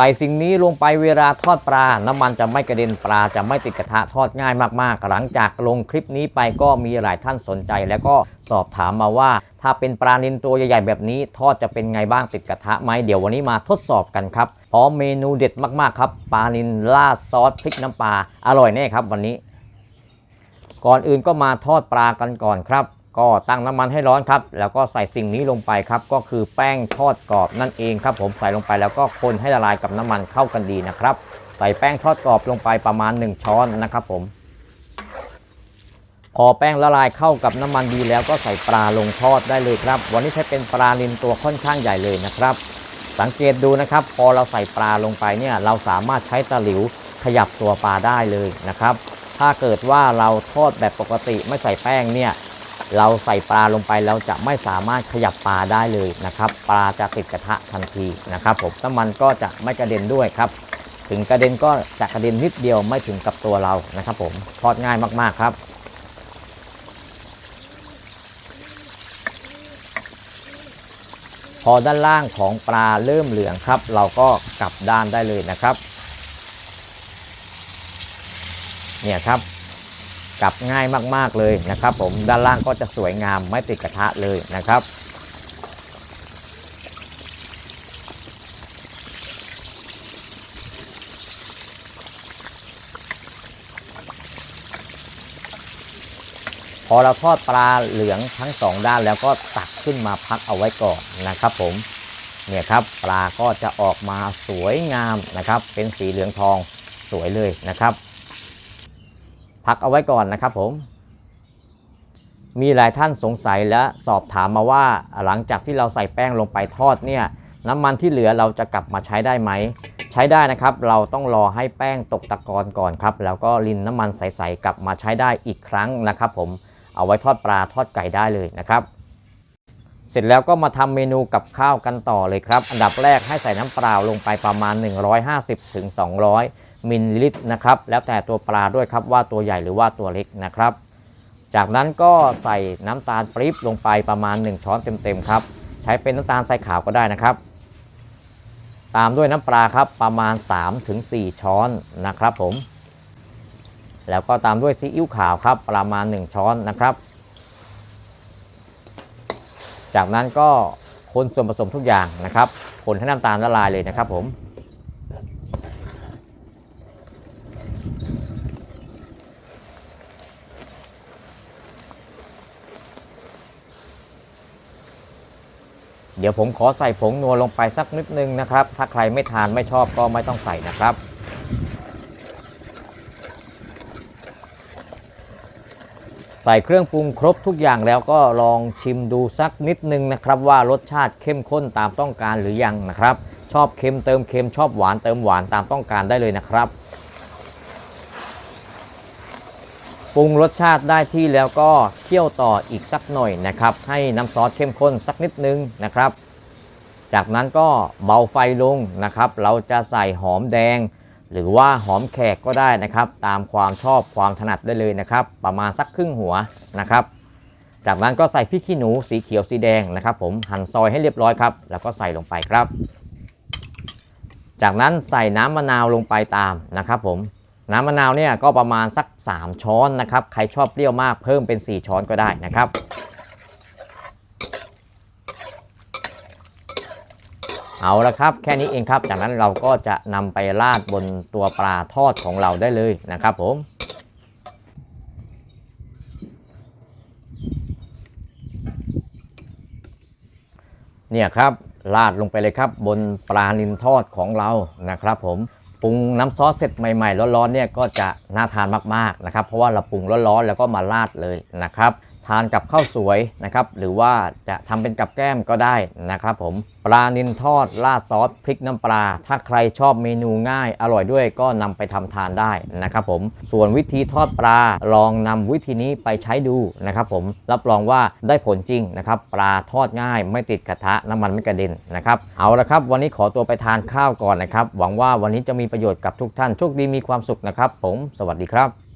ส่สิ่งนี้ลงไปเวลาทอดปลา น้ำมันจะไม่กระเด็นปลาจะไม่ติดกระทะทอดง่ายมากๆ หลังจากลงคลิปนี้ไปก็มีหลายท่านสนใจ แล้วก็สอบถามมาว่า ถ้าเป็นปลานินตัวใหญ่ๆแบบนี้ ทอดจะเป็นไงบ้างติดกระทะไหมเดี๋ยววันนี้มาทดสอบกันครับพร้อมเมนูเด็ดมากๆครับปลานินราดซอสพริกน้ำปลาอร่อยแน่ครับวันนี้ ก่อนอื่นก็มาทอดปลากันก่อนครับ ก็ตั้งน้ำมันให้ร้อนครับ แล้วก็ใส่สิ่งนี้ลงไปครับ ก็คือแป้งทอดกรอบนั่นเองครับ ผมใส่ลงไปแล้วก็คนให้ละลายกับน้ำมันเข้ากันดีนะครับ ใส่แป้งทอดกรอบลงไปประมาณ 1 ช้อนนะครับผม พอแป้งละลายเข้ากับน้ำมันดีแล้วก็ใส่ปลาลงทอดได้เลยครับ วันนี้ใช้เป็นปลานินตัวค่อนข้างใหญ่เลยนะครับ สังเกตดูนะครับ พอเราใส่ปลาลงไปเนี่ยเราสามารถใช้ตะหลิวขยับตัวปลาได้เลยนะครับ ถ้าเกิดว่าเราทอดแบบปกติไม่ใส่แป้งเนี่ย เราใส่ปลาลงไปเราจะไม่สามารถขยับปลาได้เลยนะครับ ปลาจะติดกระทะทันทีนะครับผมน้ำมันก็จะไม่กระเด็นด้วยครับ ถึงกระเด็นก็จะกระเด็นนิดเดียวไม่ถึงกับตัวเรานะครับ ผมทอดง่ายมากๆครับพอด้านล่างของปลาเริ่มเหลืองครับ เราก็กลับด้านได้เลยนะครับ เนี่ยครับ กลับง่ายมากๆเลยนะครับ ผมด้านล่างก็จะสวยงามไม่ติดกระทะเลยนะครับพอเราทอดปลาเหลืองทั้งสองด้านแล้วก็ตักขึ้นมาพักเอาไว้ก่อนนะครับผมเนี่ยครับปลาก็จะออกมาสวยงามนะครับ เป็นสีเหลืองทองสวยเลยนะครับ พักเอาไว้ก่อนนะครับผม มีหลายท่านสงสัยและสอบถามมาว่าหลังจากที่เราใส่แป้งลงไปทอดเนี่ยน้ำมันที่เหลือเราจะกลับมาใช้ได้ไหม ใช้ได้นะครับ เราต้องรอให้แป้งตกตะกอนก่อนครับ แล้วก็รินน้ำมันใสๆกลับมาใช้ได้อีกครั้งนะครับ ผมเอาไว้ทอดปลาทอดไก่ได้เลยนะครับ เสร็จแล้วก็มาทำเมนูกับข้าวกันต่อเลยครับ อันดับแรกให้ใส่น้ำเปล่าลงไปประมาณ 150ถึง200 มิลลิลิตรนะครับ แล้วแต่ตัวปลาด้วยครับว่าตัวใหญ่หรือว่าตัวเล็กนะครับ จากนั้นก็ใส่น้ำตาลปี๊บลงไปประมาณ 1 ช้อนเต็มๆครับ ใช้เป็นน้ำตาลทรายขาวก็ได้นะครับ ตามด้วยน้ำปลาครับประมาณ 3-4 ช้อนนะครับผม แล้วก็ตามด้วยซีอิ๊วขาวครับประมาณ 1 ช้อนนะครับ จากนั้นก็คนส่วนผสมทุกอย่างนะครับ คนให้น้ำตาลละลายเลยนะครับผม เดี๋ยวผมขอใส่ผงนัวลงไปสักนิดนึงนะครับ ถ้าใครไม่ทานไม่ชอบก็ไม่ต้องใส่นะครับ ใส่เครื่องปรุงครบทุกอย่างแล้วก็ลองชิมดูสักนิดนึงนะครับ ว่ารสชาติเข้มข้นตามต้องการหรือยังนะครับ ชอบเค็มเติมเค็มชอบหวานเติมหวานตามต้องการได้เลยนะครับ ปรุงรสชาติได้ที่แล้วก็เคี่ยวต่ออีกสักหน่อยนะครับ ให้น้ำซอสเข้มข้นสักนิดนึงนะครับ จากนั้นก็เบาไฟลงนะครับ เราจะใส่หอมแดง หรือว่าหอมแขกก็ได้นะครับ ตามความชอบความถนัดได้เลยนะครับ ประมาณสักครึ่งหัวนะครับ จากนั้นก็ใส่พริกขี้หนูสีเขียวสีแดงนะครับ ผมหั่นซอยให้เรียบร้อยครับ แล้วก็ใส่ลงไปครับ จากนั้นใส่น้ำมะนาวลงไปตามนะครับ ผม น้ำมะนาวเนี่ยก็ประมาณสัก 3 ช้อนนะครับ ใครชอบเปรี้ยวมากเพิ่มเป็น 4 ช้อนก็ได้นะครับ เอาละครับแค่นี้เองครับ จากนั้นเราก็จะนำไปราดบนตัวปลาทอดของเราได้เลยนะครับผมเนี่ยครับราดลงไปเลยครับบนปลานินทอดของเรานะครับผม ปรุงน้ำซอสเสร็จใหม่ ๆ ร้อนๆเนี่ยก็จะน่าทานมากๆนะครับ เพราะว่าเราปรุงร้อนๆแล้วก็มาราดเลยนะครับ ทานกับข้าวสวยนะครับ หรือว่าจะทำเป็นกับแก้มก็ได้นะครับผมปลานินทอดราดซอสพริกน้ำปลา ถ้าใครชอบเมนูง่าย อร่อยด้วยก็นำไปทำทานได้นะครับผมส่วนวิธีทอดปลาลองนำวิธีนี้ไปใช้ดูนะครับผมรับรองว่าได้ผลจริงนะครับ ปลาทอดง่าย ไม่ติดกระทะน้ำมันไม่กระเด็นนะครับเอาละครับ วันนี้ขอตัวไปทานข้าวก่อนนะครับ หวังว่าวันนี้จะมีประโยชน์กับทุกท่านโชคดีมีความสุขนะครับ ผม สวัสดีครับ